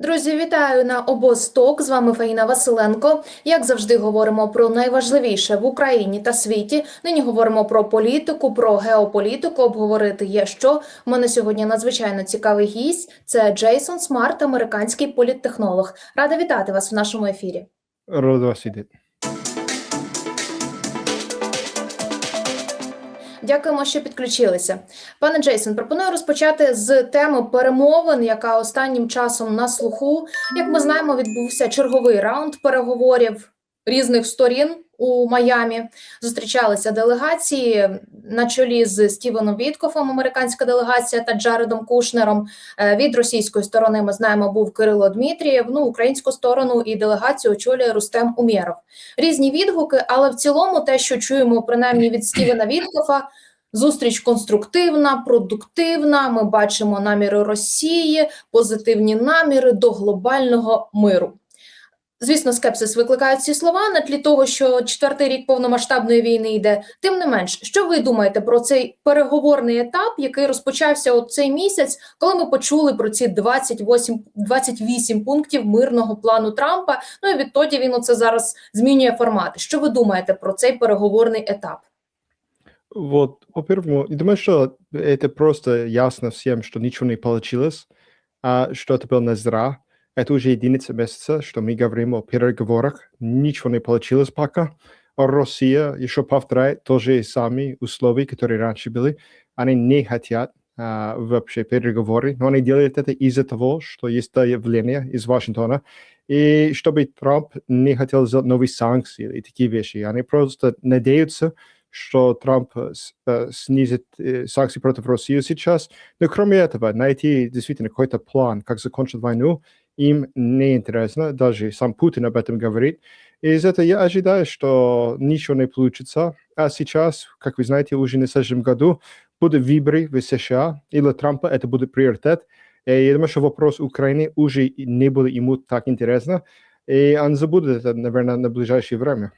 Друзі, вітаю на обосток. З вами Фаїна Василенко. Як завжди, говоримо про найважливіше в Україні та світі. Нині говоримо про політику, про геополітику. Обговорити є що. У мене сьогодні надзвичайно цікавий гість. Це Джейсон Смарт, американський політтехнолог. Рада вітати вас в нашому ефірі. Рада вас видеть. Дякуємо, що підключилися. Пане Джейсон, пропоную розпочати з теми перемовин, яка останнім часом на слуху. Як ми знаємо, відбувся черговий раунд переговорів різних сторін у Майамі. Зустрічалися делегації на чолі з Стівеном Віткофом, американська делегація та Джаредом Кушнером. Е, Від російської сторони ми знаємо, був Кирило Дмитрієв. Ну, українську сторону і делегацію очолює Рустем Умєров. Різні відгуки, але в цілому, те, що чуємо принаймні від Стівена Віткофа. Зустріч конструктивна, продуктивна. Ми бачимо наміри Росії, позитивні наміри до глобального миру. Звісно, скепсис викликають ці слова на тлі того, що четвертий рік повномасштабної війни йде. Тим не менш, що ви думаєте про цей переговорний етап, який розпочався от цей місяць, коли ми почули про ці 28, 28 пунктів мирного плану Трампа? Ну і відтоді він оце зараз змінює формати. Що ви думаєте про цей переговорний етап? Вот, во-первых, я думаю, что это просто ясно всем, что ничего не получилось, а что это было не зря. Это уже единица месяца, что мы говорим о переговорах. Ничего не получилось пока. А Россия еще повторяет тоже сами условия, которые раньше были. Они не хотят а, вообще переговоры, но они делают это из-за того, что есть давление из Вашингтона. И чтобы Трамп не хотел сделать новые санкции и такие вещи. Они просто надеются, что Трамп э, э, снизит э, санкции против России сейчас. Но кроме этого, найти действительно какой-то план, как закончить войну, им не интересно. Даже сам Путин об этом говорит. И из этого я ожидаю, что ничего не получится. А сейчас, как вы знаете, уже на следующем году будут выборы в США, и для Трампа это будет приоритет. И я думаю, что вопрос Украины уже и не был ему так интересно. И он забудет это, наверное, на ближайшее время.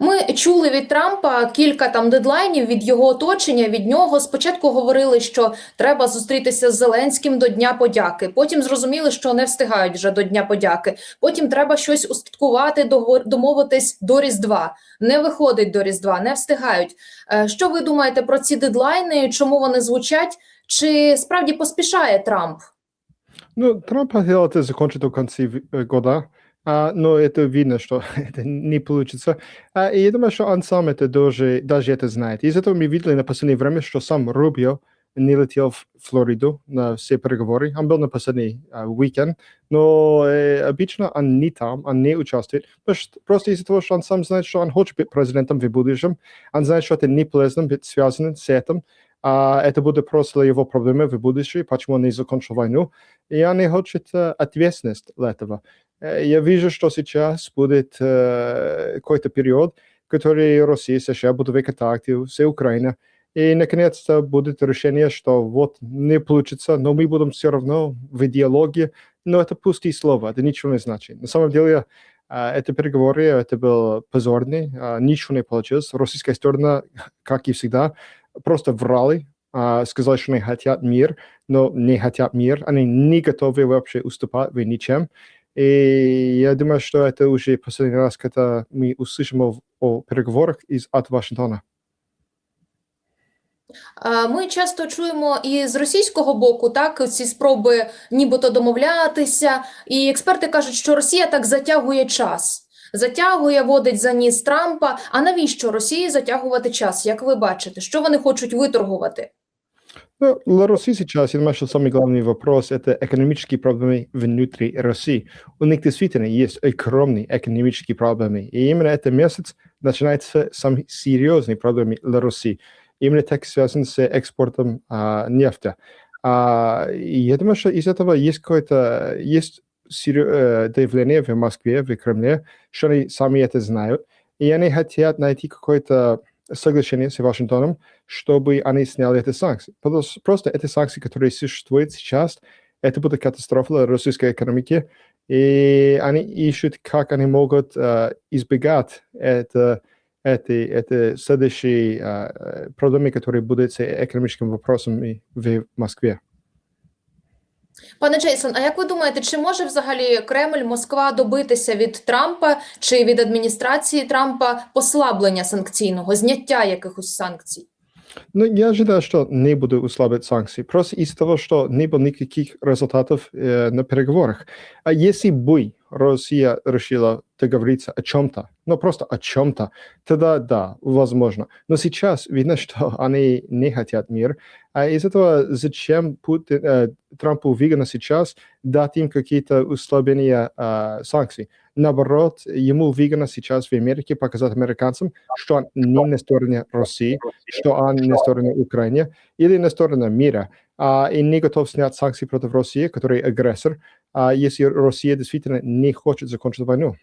Ми чули від Трампа кілька там дедлайнів від його оточення. Від нього спочатку говорили, що треба зустрітися з Зеленським до Дня подяки. Потім зрозуміли, що не встигають вже до Дня подяки. Потім треба щось устаткувати, домовитись до Різдва. Не виходить до Різдва, не встигають. Е, Що ви думаєте про ці дедлайни? Чому вони звучать? Чи справді поспішає Трамп? Ну, Трамп хотел это закончить до конца ви- э, года, а, но это видно, что это не получится. А, и я думаю, что он сам это даже, даже это знает. Из этого мы видели на последнее время, что сам Рубио не летел в Флориду на все переговоры. Он был на последний а, уикенд, но э, обычно он не там, он не участвует. Просто, просто из-за того, что он сам знает, что он хочет быть президентом в будущем, он знает, что это не полезно быть связанным с этим, а это будет просто его проблемы в будущем, почему он не закончил войну и они хочет э, ответственность для этого. Э, Я вижу, что сейчас будет э, какой-то период, который Россия, США будут в контакте, вся Украина, и наконец-то будет решение, что вот не получится, но мы будем все равно в диалоге, но это пустые слова, это ничего не значит. На самом деле, а, это переговоры, это был позорный, ничего не получилось. Российская сторона, как и всегда, просто врали, сказали, что они хотят мир, но не хотят мир, они не готовы вообще уступать в ничем. И я думаю, что это уже последний раз, когда мы услышим о, о переговорах из, от Вашингтона. А, Ми часто чуємо і з російського боку так ці спроби нібито домовлятися, і експерти кажуть, що Росія так затягує час, затягує, водить за ніс Трампа. А навіщо Росії затягувати час? Як ви бачите, що вони хочуть виторгувати? Ну, для России сейчас, я думаю, что самый главный вопрос – это экономические проблемы внутри России. У них действительно есть огромные экономические проблемы. И именно этот месяц начинается самые серьезные проблемы для России. Именно так связан с экспортом а, нефти. А, и я думаю, что из этого есть какое-то есть серьё- э, давление в Москве, в Кремле, что они сами это знают. И они хотят найти какое-то соглашение с Вашингтоном, чтобы они сняли эти санкции. Просто, эти санкции, которые существуют сейчас, это будет катастрофа для российской экономики, и они ищут, как они могут э, избегать это, это, это следующие э, э, проблемы, которые будут с экономическим вопросом в Москве. Пане Джейсон, а як ви думаєте, чи може взагалі Кремль, Москва добитися від Трампа чи від адміністрації Трампа послаблення санкційного, зняття якихось санкцій? Ну, я ожидаю, что не буду услабить санкции, просто из того, что не было никаких результатов э, на переговорах. А если бы Россия решила договориться о чем-то, ну просто о чем-то, тогда да, возможно. Но сейчас видно, что они не хотят мир. А из этого зачем Путин, э, Трампу выгодно сейчас дать им какие-то услабления э, санкций? Наоборот, ему выгодно сейчас в Америке показать американцам, что он не на стороне России, что он на стороне Украины или на стороне мира, а, и не готов снять санкции против России, который агрессор, а, если Россия действительно не хочет закончить войну.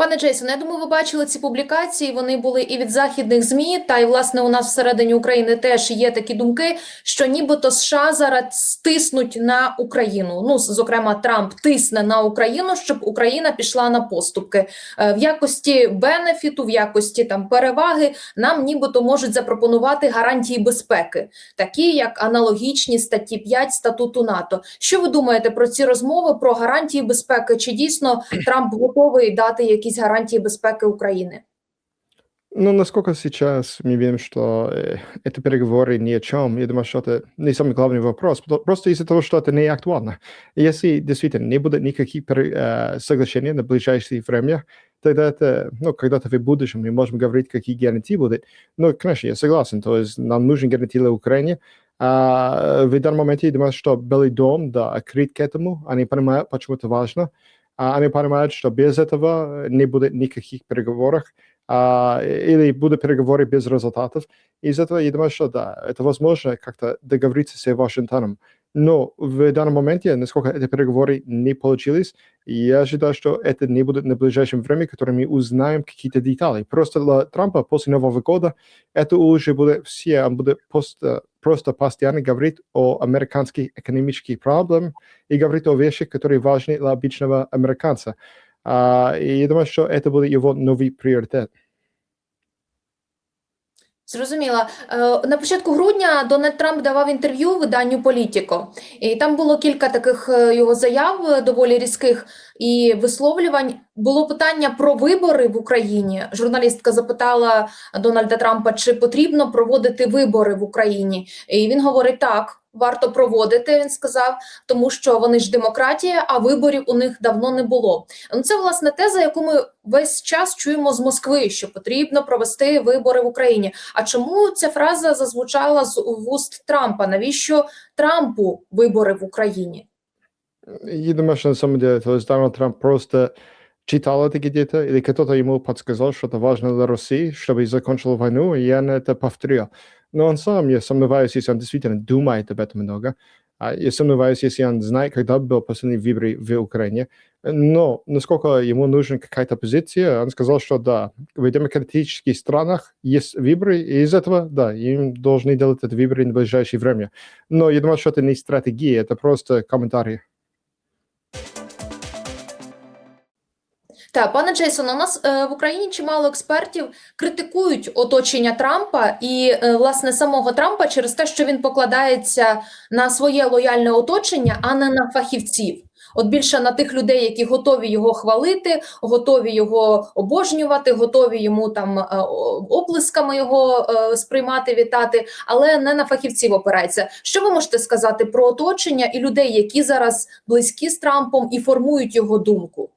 Пане Джейсон, я думаю, ви бачили ці публікації. Вони були і від західних змі, та й власне у нас всередині України теж є такі думки, що нібито США зараз стиснуть на Україну. Ну зокрема, Трамп тисне на Україну, щоб Україна пішла на поступки Е, в якості бенефіту, в якості там переваги. Нам нібито можуть запропонувати гарантії безпеки, такі як аналогічні статті 5 статуту НАТО. Що ви думаєте про ці розмови про гарантії безпеки? Чи дійсно Трамп готовий дати якісь гарантії безпеки України? Ну, насколько сейчас мы видим, что э, это переговоры ни о чем, я думаю, что это не самый главный вопрос, Про- просто из-за того, что это не актуально. Если действительно не будет никаких пере- э, соглашений на ближайшее время, тогда это, ну, когда-то в будущем мы можем говорить, какие гарантии будут. Ну, конечно, я согласен, то есть нам нужен гарантии для Украины. А, в данном моменте я думаю, что Белый дом, да, открыт к этому, они понимают, почему это важно, а они понимают, что без этого не будет никаких переговоров, а, или будут переговоры без результатов. Из этого я думаю, что да, это возможно как-то договориться с Вашингтоном. Но в данном моменте, насколько эти переговоры не получились, я ожидаю, что это не будет на ближайшем времени, которое мы узнаем какие-то детали. Просто для Трампа после Нового года это уже будет все, он будет просто, просто постоянно говорить о американских экономических проблемах и говорить о вещах, которые важны для обычного американца. А, и я думаю, что это будет его новый приоритет. Зрозуміла. Е, На початку грудня Дональд Трамп давав інтерв'ю виданню Політіко, і там було кілька таких е, його заяв е, доволі різких і висловлювань. Було питання про вибори в Україні. Журналістка запитала Дональда Трампа, чи потрібно проводити вибори в Україні. І він говорить: так, варто проводити. Він сказав, тому що вони ж демократія, а виборів у них давно не було. Ну, це власне теза, яку ми весь час чуємо з Москви, що потрібно провести вибори в Україні. А чому ця фраза зазвучала з вуст Трампа? Навіщо Трампу вибори в Україні? Я думаю, что на самом деле, то есть Дональд Трамп просто читал это где-то, или кто-то ему подсказал, что это важно для России, чтобы закончила войну, и он это повторил. Но он сам, я сомневаюсь, если он действительно думает об этом много. А Я сомневаюсь, если он знает, когда был последний выборы в Украине. Но насколько ему нужна какая-то позиция, он сказал, что да, в демократических странах есть выборы, и из этого, да, им должны делать это выборы на ближайшее время. Но я думаю, что это не стратегия, это просто комментарий. Так, пане Джейсон, у нас е, в Україні чимало експертів критикують оточення Трампа і е, власне самого Трампа через те, що він покладається на своє лояльне оточення, а не на фахівців. От більше на тих людей, які готові його хвалити, готові його обожнювати, готові йому там е, оплесками його е, сприймати, вітати, але не на фахівців опирається. Що ви можете сказати про оточення і людей, які зараз близькі з Трампом і формують його думку?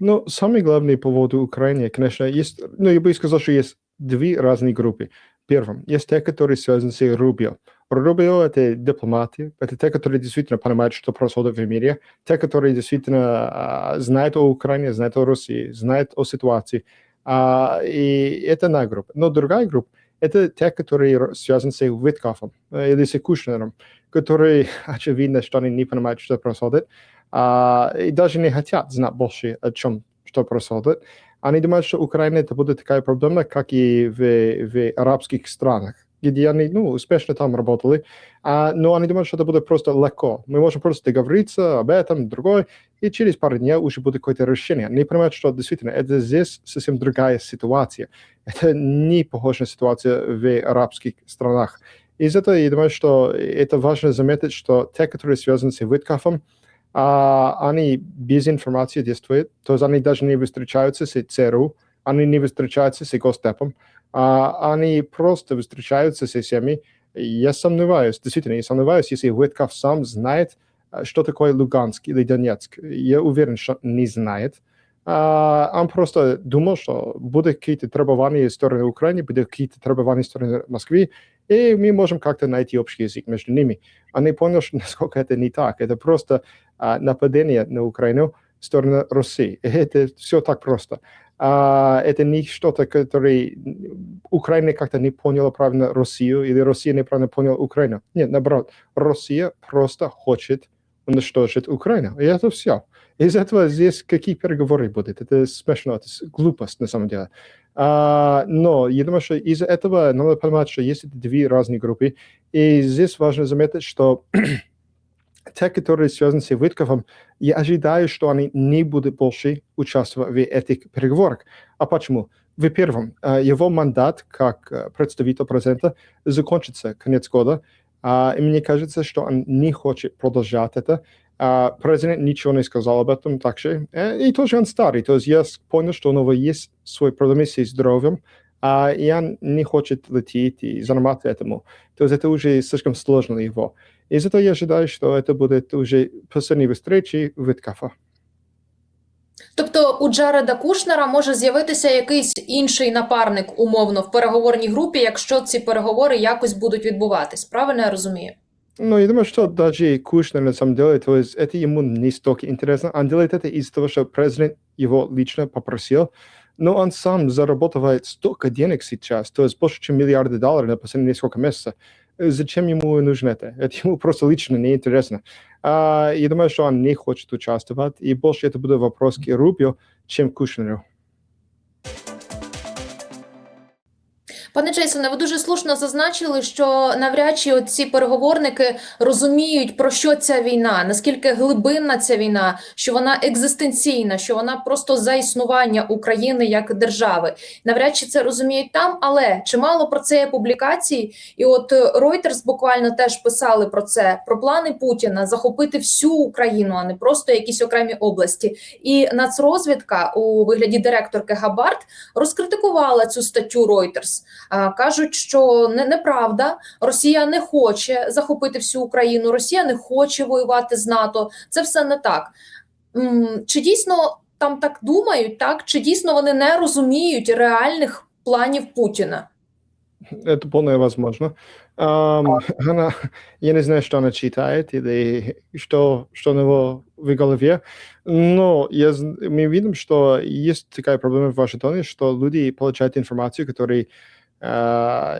Ну, самый главный по поводу Украины, конечно, есть, ну, я бы сказал, что есть две разные группы. Первым, есть те, которые связаны с Рубио. Рубио — это дипломаты, это те, которые действительно понимают, что происходит в мире, те, которые действительно а, знают о Украине, знают о России, знают о ситуации. А, и это одна группа. Но другая группа — это те, которые р- связаны с Виткофом э, или с Кушнером, которые, очевидно, что они не понимают, что происходит, а, и даже не хотят знать больше о чем, что происходит. Они думают, что Украина это будет такая проблема, как и в, в арабских странах, где они ну, успешно там работали, а, но они думают, что это будет просто легко. Мы можем просто договориться об этом, другой, и через пару дней уже будет какое-то решение. Они понимают, что действительно это здесь совсем другая ситуация. Это не похожая ситуация в арабских странах. Из этого я думаю, что это важно заметить, что те, которые связаны с Виткафом, а, они без информации действуют, то есть они даже не встречаются с ЦРУ, они не встречаются с Госдепом, а, они просто встречаются с всеми. Я сомневаюсь, действительно, я сомневаюсь, если Виткаф сам знает, а, что такое Луганск или Донецк. Я уверен, что не знает. А, он просто думал, что будут какие-то требования из стороны Украины, будут какие-то требования из стороны Москвы, и мы можем как-то найти общий язык между ними. Он не понял, что насколько это не так. Это просто а, нападение на Украину в сторону России. Это все так просто. А, это не что-то, которое Украина как-то не поняла правильно Россию, или Россия неправильно поняла Украину. Нет, наоборот, Россия просто хочет уничтожить Украину. И это все. Из этого здесь какие переговоры будут? Это смешно, это глупость на самом деле. А, но я думаю, что из-за этого надо понимать, что есть две разные группы. И здесь важно заметить, что те, которые связаны с Виткофом, я ожидаю, что они не будут больше участвовать в этих переговорах. А почему? Во-первых, а, его мандат как а, представитель президента закончится конец года, а, и мне кажется, что он не хочет продолжать это. А, Президент ничего не сказал об этом также. Э, И тоже он старый, то есть я с- понял, что у него есть свои проблемы с здоровьем, а, и он не хочет лететь и заниматься этому. То есть это уже слишком сложно для него. Из этого я ожидаю, что это будет уже последние встречи Виткафа. Тобто у Джареда Кушнера може з'явитися якийсь інший напарник умовно в переговорній групі, якщо ці переговори якось будуть відбуватись. Правильно я розумію? Ну, я думаю, что даже Кушнер на самом деле, то есть это ему не столько интересно. Он делает это из-за того, что президент его лично попросил. Но он сам зарабатывает столько денег сейчас, то есть больше, чем миллиарды долларов на последние несколько месяцев. Зачем ему нужно это? Это ему просто лично неинтересно. А, я думаю, что он не хочет участвовать, и больше это будет вопрос к Рубио, чем Кушнеру. Пане Джейсоне, ви дуже слушно зазначили, що навряд чи ці переговорники розуміють, про що ця війна, наскільки глибинна ця війна, що вона екзистенційна, що вона просто за існування України як держави. Навряд чи це розуміють там, але чимало про це є публікацій. І от Reuters буквально теж писали про це: про плани Путіна захопити всю Україну, а не просто якісь окремі області. І нацрозвідка у вигляді директорки Габард розкритикувала цю статтю Reuters. А, Кажуть, що не неправда. Росія не хоче захопити всю Україну. Росія не хоче воювати з НАТО. Це все не так. Чи дійсно там так думають? Так чи дійсно вони не розуміють реальних планів Путіна? Это полное возможно. Она, я не знаю, что она читает или что, что у него в голове, но я, зн- мы видим, что есть такая проблема в Вашингтоне, что люди получают информацию, которая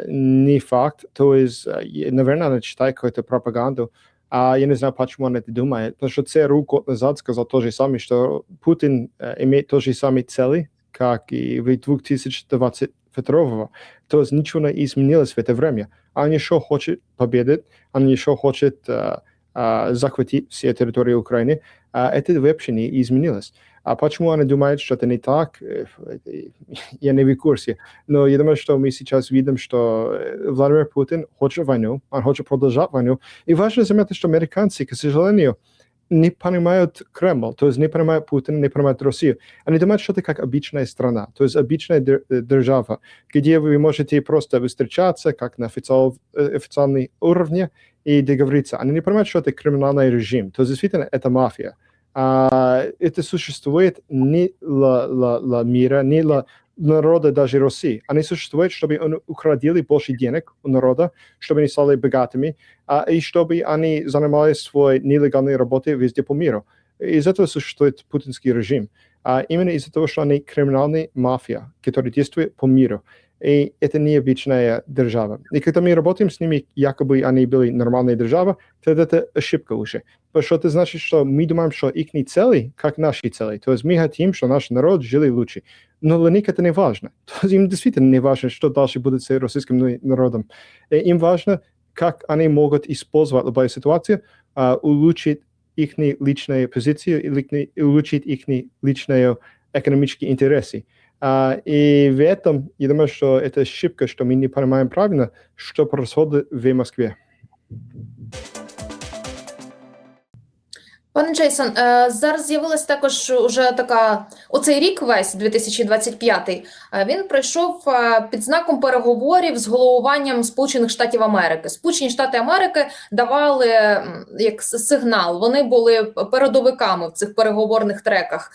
не факт, то есть, а, е- наверное, она читает какую-то пропаганду, а я не знаю, почему она это думает, потому что ЦРУ год назад сказал то же самое, что Путин э, имеет то же самые цели, как и в 2022 то есть ничего не изменилось в это время. Он еще хочет победить, он еще хочет а, а, захватить все территории Украины. А это вообще не изменилось. А почему она думает, что это не так, э, я не в курсе. Но я думаю, что мы сейчас видим, что э, Владимир Путин хочет войну, он хочет продолжать войну. И важно заметить, что американцы, к сожалению, не понимают Кремль, то есть не понимают Путина, не понимают Россию. Они думают, что это как обычная страна, то есть обычная э, держава, где вы можете просто встречаться как на официал, официальной уровне и договориться. Они не понимают, что это криминальный режим. То есть действительно это мафия. А, это существует не для, для- для мира, не для народа даже России. Они существуют, чтобы они украдили больше денег у народа, чтобы они стали богатыми, а, и чтобы они занимались своей нелегальной работой везде по миру. Из этого существует путинский режим. А именно из-за того, что они криминальная мафия, которая действует по миру. И это необычная держава. И когда мы работаем с ними, якобы они были нормальной державой, тогда это ошибка уже. Потому что это значит, что мы думаем, что их цели, как наши цели. То есть мы хотим, что наш народ жили лучше. Но для них это не важно. То есть им действительно не важно, что дальше будет с российским народом. И им важно, как они могут использовать любую ситуацию, а, улучшить их личную позицию и личные- улучшить их личные экономические интересы. А, и в этом, я думаю, что это ошибка, что мы не понимаем правильно, что происходит в Москве. Пане Джейсон, е, зараз з'явилась також уже така оцей рік весь 2025, е, Він пройшов е, під знаком переговорів з головуванням Сполучених Штатів Америки. Сполучені Штати Америки давали як сигнал. Вони були передовиками в цих переговорних треках.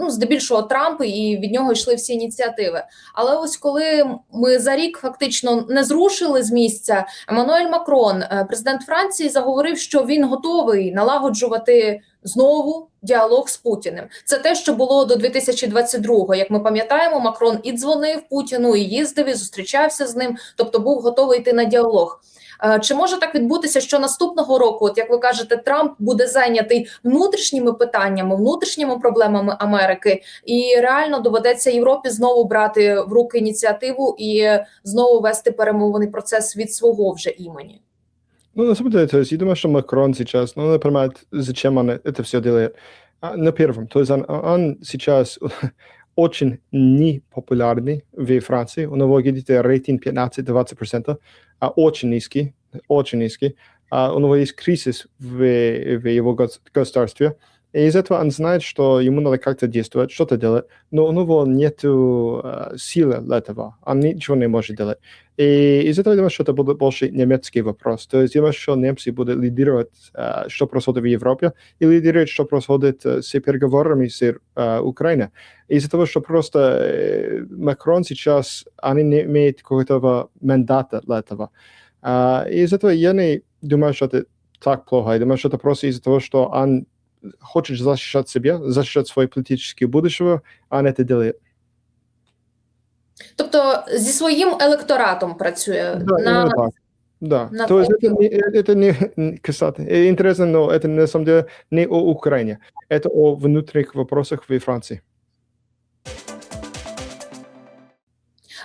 Ну, здебільшого Трамп і від нього йшли всі ініціативи. Але ось коли ми за рік фактично не зрушили з місця, Еммануель Макрон, президент Франції, заговорив, що він готовий налагоджувати знову діалог з Путіним. Це те, що було до 2022-го. Як ми пам'ятаємо, Макрон і дзвонив Путіну, і їздив, і зустрічався з ним, тобто був готовий йти на діалог. Е, Чи може так відбутися, що наступного року, от як ви кажете, Трамп буде зайнятий внутрішніми питаннями, внутрішніми проблемами Америки, і реально доведеться Європі знову брати в руки ініціативу і знову вести перемовний процес від свого вже імені? Ну, на самом деле, то есть, я думаю, что Макрон сейчас, ну, он понимает, зачем он это все делает. А, на первом, то есть он, он сейчас очень непопулярный в Франции. У него где-то рейтинг 15-20%, а очень низкий, очень низкий. А у него есть кризис в, в его гос- государстве. И из этого он знает, что ему надо как-то действовать, что-то делать, но у него нет силы для этого. Он ничего не может делать. И из этого я думаю, что это будет больше немецкий вопрос. То есть я думаю, что немцы будут лидировать, э, что происходит в Европе, и лидировать, что происходит э, с переговорами с э, Украиной. Из-за того, что просто э, Макрон сейчас, они не имеют какого-то мандата для этого. А, и из этого я не думаю, что это так плохо. Я думаю, что это просто из-за того, что он хочет защищать себя, защищать свое политическое будущее, он это делает. Тобто зі своїм електоратом працює Да, на именно так. Да. на То есть это, топе. не, это не, кстати, э, интересно, но это на самом деле не о Украине. Это о внутренних вопросах в Франции.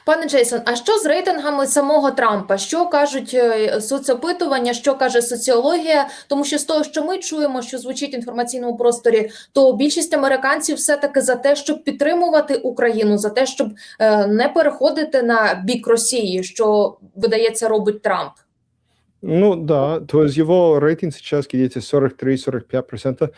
Пане Джейсон, а що з рейтингами самого Трампа? Що кажуть е, соцопитування, що каже соціологія? Тому що з того, що ми чуємо, що звучить в інформаційному просторі, то більшість американців все таки за те, щоб підтримувати Україну, за те, щоб е, не переходити на бік Росії, що видається робить Трамп. Ну да, то есть его рейтинг сейчас где-то 43-45%.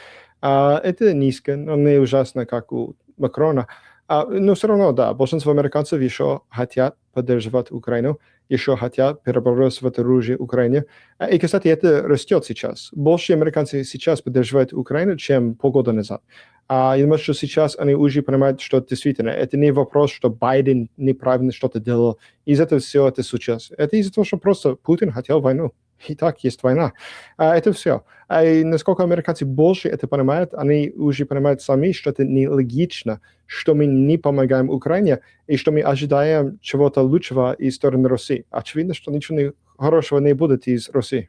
А, это низко, но не ужасно, как у Макрона. А, но все равно, да, большинство американцев еще хотят поддерживать Украину, еще хотят перебрасывать оружие Украине. А, И, кстати, это растет сейчас. Больше американцев сейчас поддерживают Украину, чем полгода назад. А я думаю, что сейчас они уже понимают, что действительно это не вопрос, что Байден неправильно что-то делал. Из этого все это случилось. Это из-за того, что просто Путин хотел войну. И так есть война. А, это все. А и насколько американцы больше это понимают, они уже понимают сами, что это нелогично, что мы не помогаем Украине, и что мы ожидаем чего-то лучшего из стороны России. Очевидно, что ничего не- хорошего не будет из России.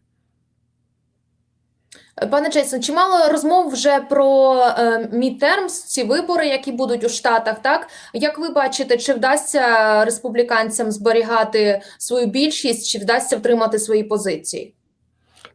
Пане Джейсон, чимало розмов вже про е, мідтермс, ці вибори, які будуть у Штатах. Так як ви бачите, чи вдасться республіканцям зберігати свою більшість, чи вдасться втримати свої позиції?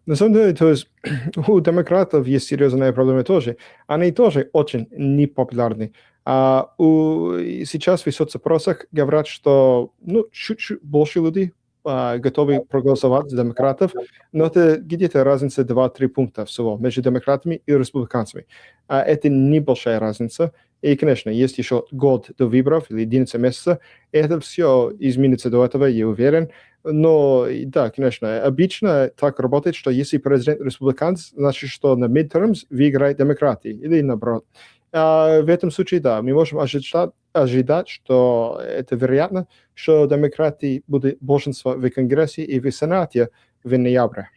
На самом деле, то есть у демократов есть серьезная проблема тоже. Они тоже очень непопулярны. А у, сейчас в соцопросах говорят, что ну, чуть-чуть больше людей готовы проголосовать за демократов, но это где-то разница 2-3 пункта всего между демократами и республиканцами. А это небольшая разница. И, конечно, есть еще год до выборов или 11 месяцев. Это все изменится до этого, я уверен. Но и да, конечно, обычно так работает, что если президент республиканец, значит, что на midterms выиграет демократы или наоборот. А в этом случае, да, мы можем ожидать, ожидать, что это вероятно, что демократы будут большинство в Конгрессе и в Сенате в ноябре.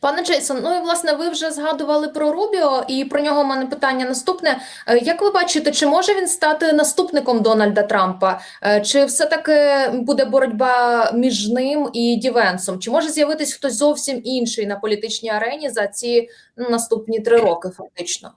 Пане Джейсон, ну і власне ви вже згадували про Рубіо, і про нього в мене питання наступне. Е, Як ви бачите, чи може він стати наступником Дональда Трампа? Е, Чи все-таки буде боротьба між ним і Дівенсом? Чи може з'явитись хтось зовсім інший на політичній арені за ці ну, наступні три роки, фактично?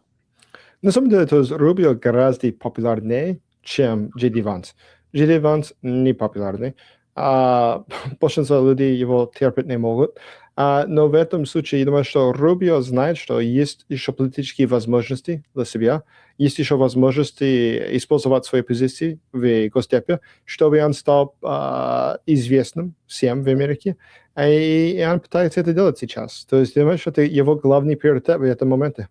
На самом деле, то есть Рубио гораздо популярнее, чем Джей Ди Ванс. Джей Ди Ванс не популярный. а, большинство людей его терпеть не могут. А, но в этом случае, я думаю, что Рубио знает, что есть еще политические возможности для себя, есть еще возможности использовать свои позиции в Госдепе, чтобы он стал а, известным всем в Америке. И, и он пытается это делать сейчас. То есть, я думаю, что это его главный приоритет в этом моменте.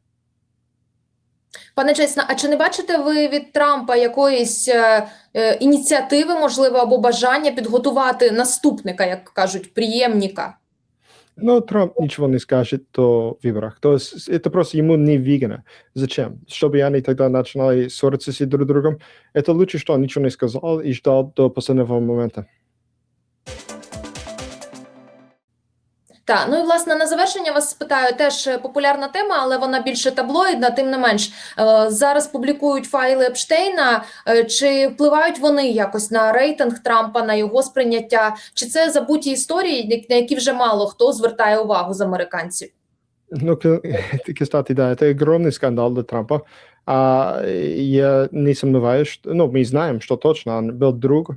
Пане Джейсон, а чи не бачите ви від Трампа якоїсь е, е, ініціативи, можливо, або бажання підготувати наступника, як кажуть, приємника? Но Трамп ничего не скажет о выборах. То есть это просто ему не выгодно. Зачем? Чтобы они тогда начинали ссориться с друг другом. Это лучше, что он ничего не сказал и ждал до последнего момента. Так, ну і власне на завершення вас спитаю теж е, популярна тема, але вона більше таблоїдна. Тим не менш, е, зараз публікують файли Епштейна. Е, Чи впливають вони якось на рейтинг Трампа, на його сприйняття? Чи це забуті історії, на які вже мало хто звертає увагу з американців? Ну, к- это, кстати, да, это огромный скандал для Трампа. А, я не сомневаюсь, что, ну, мы знаем, что точно он был друг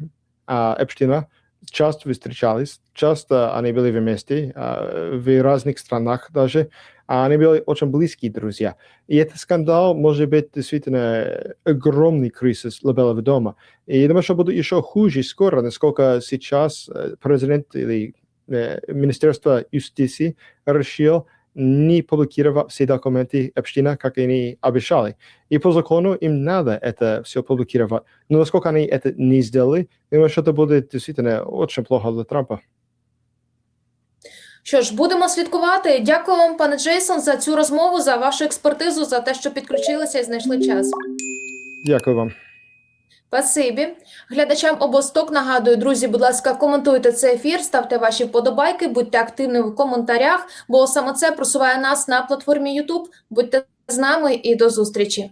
а, Эпштейна, часто встречались, часто они были вместе, а, в разных странах даже, а они были очень близкие друзья. И этот скандал может быть действительно огромный кризис для Белого дома. И я думаю, что будет еще хуже скоро, насколько сейчас э, президент или э, Министерство юстиции решил не публиковать все документы Эпштейна, как они обещали. И по закону им надо это все публиковать. Но насколько они это не сделали, я думаю, что это будет действительно очень плохо для Трампа. Що ж, будемо слідкувати. Дякую вам, пане Джейсон, за цю розмову, за вашу експертизу, за те, що підключилися і знайшли час. Дякую вам. Спасибі. Глядачам обосток нагадую, друзі, будь ласка, коментуйте цей ефір, ставте ваші вподобайки, будьте активними в коментарях, бо саме це просуває нас на платформі YouTube. Будьте з нами і до зустрічі.